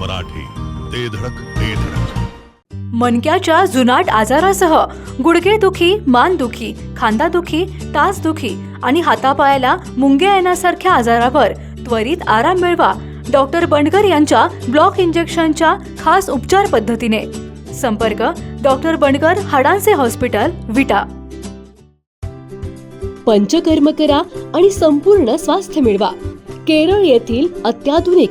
मराठी. ते धडक ते धडक. मणक्याच्या जुनाट आजारासह गुडघेदुखी मानदुखी खांदादुखी टाचदुखी आणि हातापायाला मुंग्या येण्यासारख्या आजारावर त्वरित आराम मिळवा डॉक्टर बंडकर यांच्या ब्लॉक इंजेक्शनच्या खास उपचार पद्धतीने. संपर्क डॉक्टर बंडकर हाडांचे हॉस्पिटल विटा. पंचकर्म करा आणि संपूर्ण स्वास्थ्य मिळवा. केरळ येथील अत्याधुनिक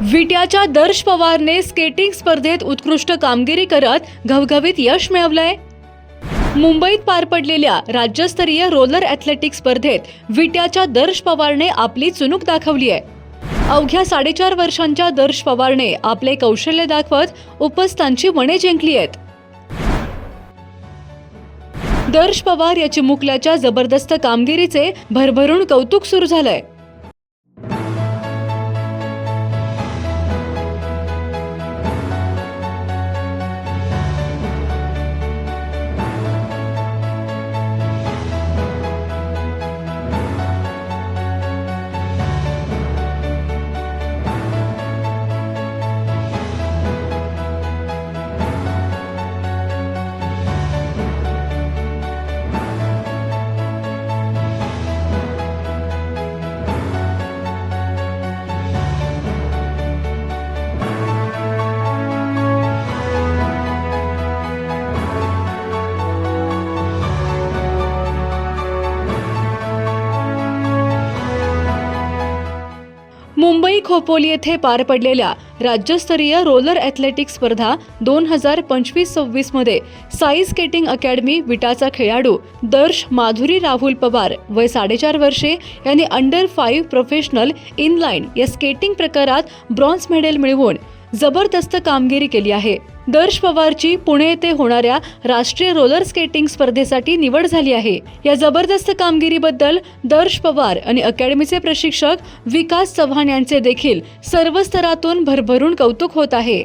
विट्याच्या दर्श पवारने स्केटिंग स्पर्धेत उत्कृष्ट कामगिरी करत घवघवीत यश मिळवलंय. मुंबईत पार पडलेल्या राज्यस्तरीय रोलर ॲथलेटिक्स स्पर्धेत विट्याच्या दर्श पवारने आपली चुनूक दाखवली आहे अवघ्या साडेचार वर्षांच्या दर्श पवारने आपले कौशल्य दाखवत उपस्थांची मने जिंकली आहेत दर्श पवार या चिमुकल्याच्या जबरदस्त कामगिरीचे भरभरून कौतुक सुरू झालंय. खोपोली येथे पार पडलेल्या राज्यस्तरीय रोलर ॲथलेटिक्स स्पर्धा दोन हजार पंचवीस सव्वीसमध्ये साई स्केटिंग अकॅडमी विटाचा खेळाडू दर्श माधुरी राहुल पवार वय साडेचार वर्षे यांनी अंडर फाईव्ह प्रोफेशनल इनलाईन या स्केटिंग प्रकारात ब्रॉन्झ मेडल मिळवून जबरदस्त कामगिरी केली आहे. दर्श पवारची पुणे येथे होणाऱ्या राष्ट्रीय रोलर स्केटिंग स्पर्धेसाठी निवड झाली आहे. या जबरदस्त कामगिरीबद्दल दर्श पवार आणि अकॅडमीचे प्रशिक्षक विकास चव्हाण यांचे देखील सर्व स्तरातून भरभरून कौतुक होत आहे.